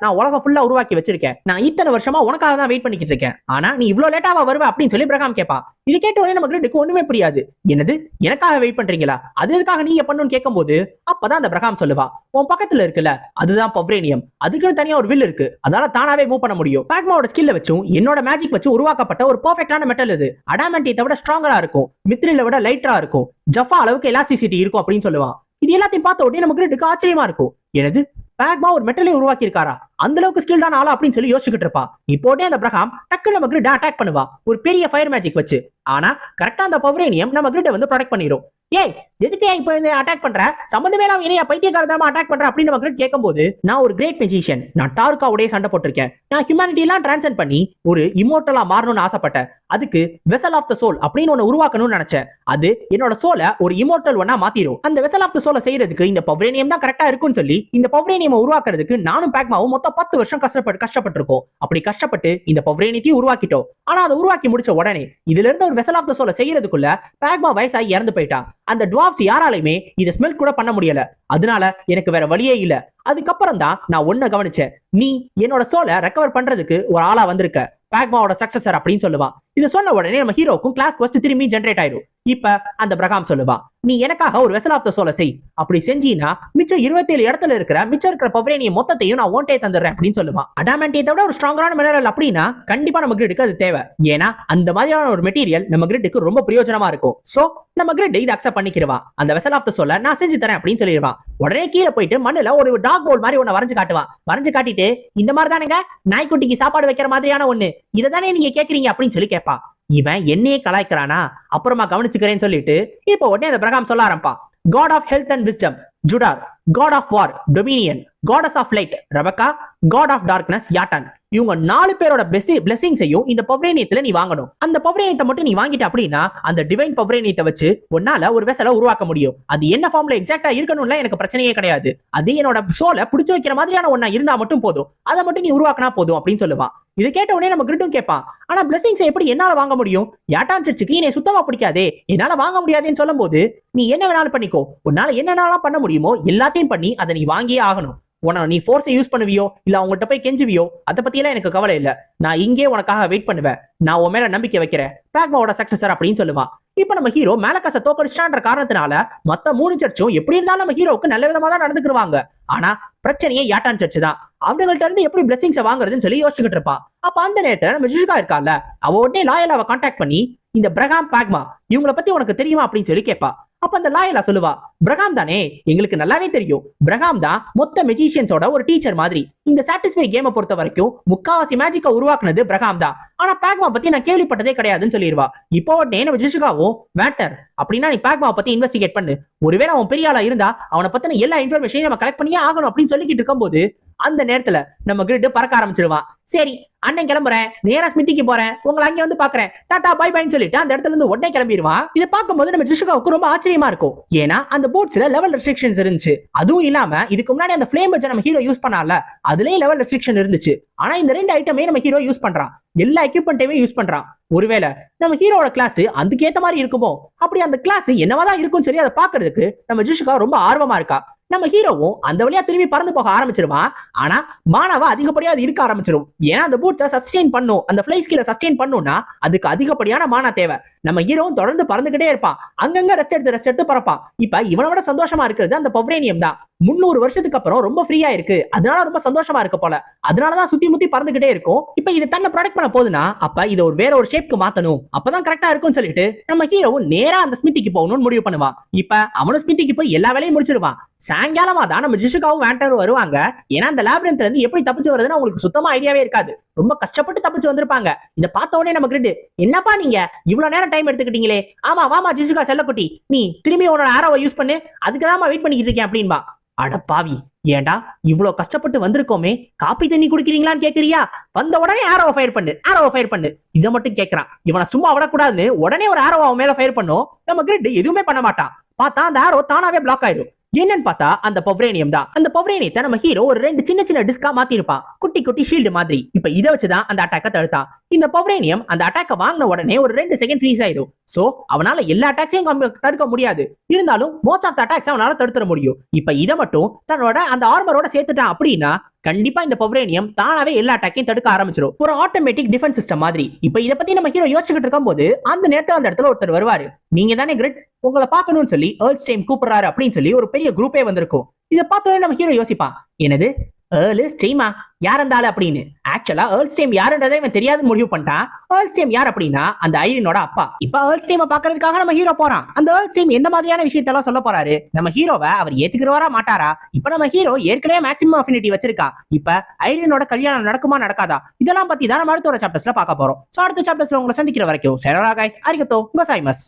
நான் உலகம் ஃபுல்லா உருவாக்கி வச்சிருக்கேன். நான் இத்தனை வருஷமா உனக்காக தான் வெயிட் பண்ணிக்கிட்டு இருக்கேன். ஆனா நீ இவ்வளவு லேட்டாவா வருவ அப்படின்னு சொல்லி பிரகாம் கேட்பா இது கேட்ட உடனே நமக்கு ரெண்டுக்கு ஒண்ணுமே புரியாது. என்னது? எனக்காக வெயிட் பண்றீங்களா? அது எதுக்காக நீங்க பண்ணுன்னு கேட்கும்போது அப்பதான் அந்த பிரகாம் சொல்லுவா. உன் பக்கத்துல இருக்குல்ல அதுதான் பவ்ரேனியம் அதுக்குன்னு தனியா ஒரு வில் இருக்கு. அதனால தானாவே மூவ் பண்ண முடியும். பேக்மாவோட ஸ்கில்ல வச்சும் என்னோட மேஜிக் வச்சு உருவாக்கப்பட்ட ஒரு பர்ஃபெக்டான மெட்டல் இது. அடாமண்டியத்தை விட ஸ்ட்ராங்கரா இருக்கும். மித்ரில விட லைட்டரா இருக்கும். ஜஃபா அளவுக்கு எலாஸ்டிசிட்டி இருக்கும் அப்படின்னு சொல்லுவான். இது எல்லாத்தையும் பார்த்த உடனே நமக்கு ரெண்டுக்கு ஆச்சரியமா இருக்கும். எனது பேக்மா ஒரு மெட்டலை உருவாக்கி இருக்காரா அந்த அளவுக்கு ஸ்கில்டான ஆளா அப்படின்னு சொல்லி யோசிச்சுக்கிட்டு இருப்பா. இப்போ அந்த பிரகாம் டக்கு நம்ம கிரிட் அட்டாக் பண்ணுவா. ஒரு பெரிய ஃபயர் மேஜிக் வச்சு. ஆனா கரெக்டா அந்த பவரேனியம் நம்ம கிரிட்டை வந்து ப்ரொடெக்ட் பண்ணிடும் ஏய் எதுக்கு இப்போ இந்த அட்டாக் பண்ற? சம்பந்தமே நான் இணையா பைத்தியக்காரதாம அட்டாக் பண்ற அப்படின்னு நம்ம கிரிட் கேட்கும்போது நான் ஒரு கிரேட் மெஜிஷியன் நான் டார்க்காவுடைய சண்டை போட்டிருக்கேன். நான் ஹியூமனிட்டி எல்லாம் டிரான்சென்ட் பண்ணி ஒரு இமோட்டலா மாறணும்னு ஆசைப்பட்டேன். அதுக்கு வெசல் ஆஃப் த சோல் அப்படின்னு ஒன்னு உருவாக்கணும்னு நினைச்சேன். அது என்னோட சோலை ஒரு இமோட்டல் ஒன்னா மாத்திரும். அந்த வெசல் ஆஃப் த சோலை செய்யறதுக்கு இந்த பவரேனியம் தான் கரெக்டா இருக்கும்னு சொல்லி இந்த பவரேனியம் உருவாக்குறதுக்கு நானும் பேக்மாவும் பத்து வருஷம் கஷ்டப்பட்டு கஷ்டப்பட்டிருக்கோம். அப்படி கஷ்டப்பட்டு இந்த பவரேனியத்தையும் உருவாக்கிட்டோம். ஆனா அதை உருவாக்கி முடிச்ச உடனே இதுல இருந்து ஒரு வெசல் ஆஃப் த சோலை செய்யறதுக்குள்ள பேக்மா வயசாகி இறந்து போயிட்டான். அந்த டுவாப்ஸ் யாராலையுமே இதை ஸ்மெல் கூட பண்ண முடியல. அதனால எனக்கு வேற வழியே இல்ல. அதுக்கப்புறம் தான் நான் ஒன்ன கவனிச்சேன். நீ என்னோட சோலை ரெக்கவர் பண்றதுக்கு ஒரு ஆளா வந்திருக்க. பேக்மாவோட சக்சஸர் அப்படின்னு சொல்லுவான். இதை சொன்ன உடனே நம்ம ஹீரோக்கும் கிளாஸ் கொஸ்ட் திரும்பி ஜென்ரேட் ஆயிடும். இப்ப அந்த பிரகாம் சொல்லுவான் நீ எனக்காக ஒரு வெசல் ஆஃப் த சோலை செய். அப்படி செஞ்சீனா மிச்சம் இருபத்தேழு இடத்துல இருக்கிற மிச்சம் இருக்கிற பவரேனிய மொத்தத்தையும் நான் ஓன்டே தந்துடுறேன் அப்படின்னு சொல்லுவான் அடாமண்டியத்தை விட ஒரு ஸ்ட்ராங்கான மினரல் அப்படின்னா கண்டிப்பா நம்ம கிரிட்டுக்கு அது தேவை. ஏன்னா அந்த மாதிரியான ஒரு மெட்டீரியல் நம்ம கிரிட்டுக்கு ரொம்ப பிரயோஜனமா இருக்கும். சோ நம்ம கிரிட் இதை அக்செப்ட் பண்ணிக்கிறவா அந்த வெசல் ஆஃப் த சோலை நான் செஞ்சு தரேன் அப்படின்னு சொல்லிடுவான் உடனே கீழே போயிட்டு மண்ணுல ஒரு டாக் போல் மாதிரி ஒன்னு வரைஞ்சு காட்டுவான் வரைஞ்சு காட்டிட்டு இந்த மாதிரி தானுங்க? நாய்க்குட்டிக்கு சாப்பாடு வைக்கிற மாதிரியான ஒண்ணு. இதை தானே நீங்க கேக்குறீங்க? அப்படின்னு சொல்லி கேட்பா இவன் என்னையே கலாய்க்கிறானா? அப்புறமா கவனிச்சுக்கிறேன்னு சொல்லிட்டு இப்போ உடனே அந்த பிரகாம் சொல்ல ஆரம்பா god of health and wisdom ஜுடார் god of war dominion goddess of light ரபக்கா god of darkness யாட்டன் இவங்க நாலு பேரோட பிளெஸிங்ஸையும் இந்த பவரேனியத்துல நீ வாங்கணும். அந்த பவரேனியத்தை மட்டும் நீ வாங்கிட்ட அப்படின்னா அந்த டிவைன் பவரேனியத்தை வச்சு உன்னால ஒரு வெசலை உருவாக்க முடியும். அது என்ன ஃபார்ம்ல எக்ஸாக்டா இருக்கணும்ல எனக்கு பிரச்சனையே கிடையாது. அது என்னோட சோலை பிடிச்சி வைக்கிற மாதிரியான ஒன்னா இருந்தா மட்டும் போதும். அதை மட்டும் நீ உருவாக்கினா போதும் அப்படின்னு சொல்லுவான். இது கேட்ட உடனே நம்ம கிரிட்டும் கேட்பான். ஆனா பிளஸிங்ஸ் எப்படி என்னால வாங்க முடியும்? யாட்டான் சர்ச்சுக்கு என்னை சுத்தமா பிடிக்காதே. என்னால வாங்க முடியாதுன்னு சொல்லும்போது நீ என்ன வேணாலும் பண்ணிக்கோ. உன்னால என்னென்னலாம் பண்ண முடியுமோ எல்லாத்தையும் பண்ணி அதை நீ வாங்கியே ஆகணும். உன நீ ஃபோர்ஸை யூஸ் பண்ணுவியோ இல்ல அவங்கள்ட்ட போய் கெஞ்சுவியோ அதை பத்தியெல்லாம் எனக்கு கவலை இல்ல. நான் இங்கே உனக்காக வெயிட் பண்ணுவேன். நான் உன் மேல நம்பிக்கை வைக்கிறேன். பேக்மாவோட சக்சஸர் அப்படின்னு சொல்லுவான். இப்ப நம்ம ஹீரோ மேலக்காச தோக்கடிச்சான்ற காரணத்தினால மத்த மூணு சர்ச்சும் எப்படி இருந்தாலும் நம்ம ஹீரோவுக்கு நல்ல விதமா தான் நடந்துக்குருவாங்க. ஆனா பிரச்சனையே யாட்டான் சர்ச் தான். அவங்கள்ட்ட இருந்து எப்படி பிளெஸிங்ஸை வாங்குறதுன்னு சொல்லி யோசிச்சுக்கிட்டு இருப்பான். அப்ப அந்த நேரத்துல நம்ம ஜிஷுகா இருக்கால அவ உடனே லாயலாவை கான்டாக்ட் பண்ணி இந்த பிரகாம் பேக்மா இவங்கள பத்தி உனக்கு தெரியுமா அப்படின்னு சொல்லி கேட்பா அப்ப அந்த லாயலா சொல்லுவா பிரகாம் தானே எங்களுக்கு நல்லாவே தெரியும். பிரகாம் தான் மொத்த மெஜிஷியன்ஸோட ஒரு டீச்சர் மாதிரி. இந்த சாட்டிஸ்ஃபை கேமை பொறுத்த வரைக்கும் முக்காவாசி மேஜிக்கை உருவாக்குனது பிரகாம் தான். ஆனா பேக்மா பத்தி நான் கேள்விப்பட்டதே கிடையாதுன்னு சொல்லிடுவா. இப்போ உடனே நம்ம ஜிஷுகாவும் மேட்டர் அப்படின்னா நீ பேக்மா பத்தி இன்வெஸ்டிகேட் பண்ணு. ஒருவேளை அவன் பெரிய ஆளா இருந்தா அவனை பத்தின எல்லா இன்ஃபர்மேஷனையும் நம்ம கலெக்ட் பண்ணியே ஆகணும் அப்படின்னு சொல்லிக்கிட்டு இருக்கும்போது அந்த நேரத்துல நம்ம கிரிட் பறக்க ஆரம்பிச்சிருவான் சரி அண்ணன் கிளம்புறேன். நேரா ஸ்மிட்டிக்கு போறேன். உங்களை அங்கே வந்து பாக்குறேன். டாடா பை பைன்னு சொல்லிட்டு அந்த இடத்துல இருந்து உடனே கிளம்பிடுவான் இதை பார்க்கும்போது நம்ம ஜிஷுகாவுக்கு ரொம்ப ஆச்சரியமா இருக்கும். ஏன்னா அந்த போட்ஸ்ல லெவல் ரெஸ்ட்ரிக்ஷன்ஸ் இருந்துச்சு. அதுவும் இல்லாம இதுக்கு முன்னாடி அந்த ஃபிளேம் வச்சு நம்ம ஹீரோ யூஸ் பண்ணால அதுலயும் லெவல் ரெஸ்ட்ரிக்ஷன் இருந்துச்சு. ஆனா இந்த ரெண்டு ஐட்டமே நம்ம ஹீரோ யூஸ் பண்றான். எல்லா எக்யூப்மெண்ட்டையுமே யூஸ் பண்றான். ஒருவேளை நம்ம ஹீரோட கிளாஸ் அதுக்கேற்ற மாதிரி இருக்குமோ? அப்படி அந்த கிளாஸ் என்னவாதான் இருக்கும்னு சொல்லி அதை பாக்குறதுக்கு நம்ம ஜிஷுகா ரொம்ப ஆர்வமா இருக்கா. நம்ம ஹீரோவும் அந்த வழியா திரும்பி பறந்து போக ஆரம்பிச்சிருவான் ஆனா மாணவா அதிகப்படியா அது இருக்க ஆரம்பிச்சிடும் ஏன்னா அந்த பூட்ஸை சஸ்டெயின் பண்ணும். அந்த ஃபிளை ஸ்கில சஸ்டெயின் பண்ணும்னா அதுக்கு அதிகப்படியான மானா தேவை. நம்ம ஹீரோவும் தொடர்ந்து பறந்துகிட்டே இருப்பான் அங்கங்க ரெஸ்ட் எடுத்து ரெஸ்ட் எடுத்து பறப்பான் இப்ப இவனோட சந்தோஷமா இருக்கிறது அந்த பவ்ரேனியம் தான். முந்நூறு வருஷத்துக்கு அப்புறம் ரொம்ப ஃப்ரீயா இருக்கு அதனால ரொம்ப சந்தோஷமா இருக்கு போல. அதனாலதான் சுத்தி முத்தி பறந்துகிட்டே இருக்கும். இப்ப இது தன்னை ப்ரொடக்ட் பண்ண போதுன்னா அப்ப இதை ஒரு வேற ஒரு ஷேப்க்கு மாத்தணும். அப்பதான் கரெக்டா இருக்கும்னு சொல்லிட்டு நம்ம ஹீரோவும் நேரா அந்த ஸ்மித்திக்கு போகணும்னு முடிவு பண்ணுவான் இப்ப அவனும் ஸ்மித்திக்கு போய் எல்லா வேலையும் முடிச்சிருவான் சாயங்காலமா தான் நம்ம ஜிஷுகாவும் வேண்டர் வருவாங்க. ஏன்னா அந்த லேப்ரன்த்ல இருந்து எப்படி தப்பிச்சு வருதுன்னு அவங்களுக்கு சுத்தமா ஐடியாவே இருக்காது. ரொம்ப கஷ்டப்பட்டு தப்பிச்சு வந்திருப்பாங்க. இத பார்த்த உடனே நம்ம கிரிட் என்னப்பா நீங்க? இவ்வளவு நேரம் டைம் எடுத்துக்கிட்டீங்களே. ஆமா வாமா ஜிசுகா செல்லக்குட்டி. நீ திரும்பி உன்னோட ஆரோவை யூஸ் பண்ணு. அதுக்கு தான் வெயிட் பண்ணிக்கிட்டு இருக்கேன் அப்படின்பா. அட பாவி. ஏன்டா? இவ்வளவு கஷ்டப்பட்டு வந்திருக்கோமே. காப்பி தண்ணி குடிக்கிறீங்களான்னு கேக்குறியா? வந்த உடனே ஆரோவை ஃபயர் பண்ணு. ஆரோவை ஃபயர் பண்ணு. இதை மட்டும் கேட்கறான் இவனை சும்மா விடக்கூடாதுன்னு உடனே ஒரு ஆரோவை அவன் மேல ஃபயர் பண்ணும். நம்ம கிரிட் எதுவுமே பண்ண மாட்டான். பார்த்தா அந்த ஆரோ தானாவே பிளாக் ஆயிடும் என்னன்னு பார்த்தா அந்த பவரேனியம் தான். அந்த பவரேனியத்தை நம்ம ஹீரோ ஒரு ரெண்டு சின்ன சின்ன டிஸ்கா மாத்திருப்பான். குட்டி குட்டி ஷீல்டு மாதிரி. இப்ப இதை வச்சுதான் அந்த அட்டாக்க தடுத்தான். இந்த பவரேனியம் அந்த அட்டாக்க வாங்கின உடனே ஒரு ரெண்டு செகண்ட் ஃப்ரீஸ் ஆயிடும். சோ அவனால எல்லா அட்டாக்ஸையும் தடுக்க முடியாது. இருந்தாலும் மோஸ்ட் ஆஃப் த அட்டாக்ஸ் அவனால தடுத்துட முடியும். இப்ப இதை மட்டும் தன்னோட அந்த ஆர்மரோட சேர்த்துட்டான் அப்படின்னா கண்டிப்பா இந்த பவரேனியம் தானாவே எல்லா அட்டாக்கையும் தடுக்க ஆரம்பிச்சிடும் ஒரு ஆட்டோமேட்டிக் டிஃபென்ஸ் சிஸ்டம் மாதிரி. இப்ப இதை பத்தி நம்ம ஹீரோ யோசிச்சுக்கிட்டு இருக்கும்போது அந்த நேரத்துல அந்த இடத்துல ஒருத்தர் வருவாரு. நீங்க தானே கிரிட் உங்களை பார்க்கணும்னு சொல்லி ஏர்ல் டைம் கூப்பிடுறாரு அப்படின்னு சொல்லி ஒரு பெரிய குரூப்பே வந்திருக்கும். இதை பார்த்தோன்னே நம்ம ஹீரோ யோசிப்பான். எனது ஏர்லு ஸ்டேமா யார் அந்த ஆள் அப்படின்னு? ஆக்சுவலா ஏர்ல் டைம் யாருன்றதை இவன் தெரியாத முடிவு பண்ணிட்டான். ஏர்ல் டைம் யார் அப்படின்னா அந்த ஐரினோட அப்பா. இப்ப ஏர்ல் டைம் பாக்குறதுக்காக நம்ம ஹீரோ போறான். அந்த ஏர்ல் டைம் எந்த மாதிரியான விஷயத்தெல்லாம் சொல்ல போறாரு? நம்ம ஹீரோவை அவர் ஏத்துக்கிறவரா மாட்டாரா? இப்ப நம்ம ஹீரோ ஏற்கனவே மேக்ஸிமம் அஃபினிட்டி வச்சிருக்கா. இப்ப ஐரினோட கல்யாணம் நடக்குமா நடக்காதா? இதெல்லாம் பத்தி தான் நம்ம அடுத்த ஒரு சாப்டர்ஸ்ல பார்க்க போறோம். சோ அடுத்த சாப்டர்ஸ்ல உங்களை சந்திக்கிற வரைக்கும் செரோரா கைஸ் அரிகத்தோ உங்க சாய்மஸ்